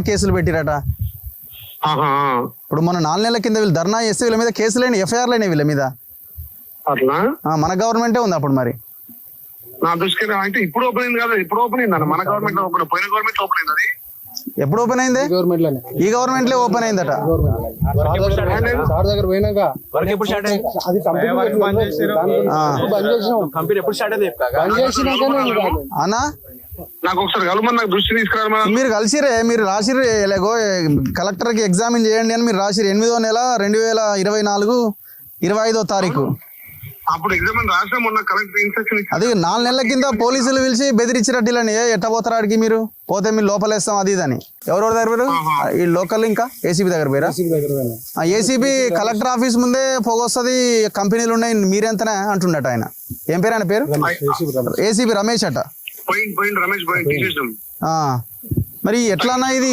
కేసులు పెట్టిరట. ఇప్పుడు మొన్న నాలుగు నెలల కింద వీళ్ళు ధర్నా చేస్తే వీళ్ళ మీద కేసులేని ఎఫ్ఐఆర్లు అయినాయి వీళ్ళ మీద. అట్లా? ఆ, మన గవర్నమెంటే ఉంది అప్పుడు మరి. నా దృష్టికి అంటే ఇప్పుడు ఓపెన్ అయింది కదా ఇప్పుడు ఓపెన్ అయింది అన్న మన గవర్నమెంట్లో ఓపెన్ పోయిన గవర్నమెంట్ ఓపెన్ అయింది అది. ఎప్పుడు ఓపెన్ అయింది? గవర్నమెంట్లోనే. ఈ గవర్నమెంట్లే ఓపెన్ అయిందట. అన్నా? నాకు ఒకసారి కలవమని నాకు దృష్టి తీసుకురారు మన మీరు కలిసిరే మీరు రాసిర్రు ఎలాగో కలెక్టర్కి ఎగ్జామిన్ చేయండి అని మీరు రాసిరు ఎనిమిదో నెల రెండు వేల ఇరవై నాలుగు ఇరవై ఐదో తారీఖు. అప్పుడు ఎగ్జామ్ రాసినా మొన్న కలెక్టర్ ఇన్స్ట్రక్షన్ అది నాలుగు నెలల కింద పోలీసులు పిలిచి బెదిరించినట్టు ఇలా ఎట్ట పోతారా ఆడికి మీరు? పోతే మీరు లోపలేస్తాం అది ఇది అని. ఎవరెవరి దగ్గర పోయారు? ఈ లోకల్ ఇంకా? ఏసీబీ దగ్గర పోయారా? దగ్గర పోయినాం. ఆ ఏసీబీ కలెక్టర్ ఆఫీస్ ముందే పొగొస్తుంది కంపెనీలు ఉన్నాయి మీరెంతనే అంటుండట ఆయన. ఏం పేరు ఆయన పేరు? ఏసీబీ రమేష్. ఏసీబీ రమేష్ అట. పోయింది పోయింది రమేష్ పోయింది తీసేసాం. మరి ఎట్లా అన్నా ఇది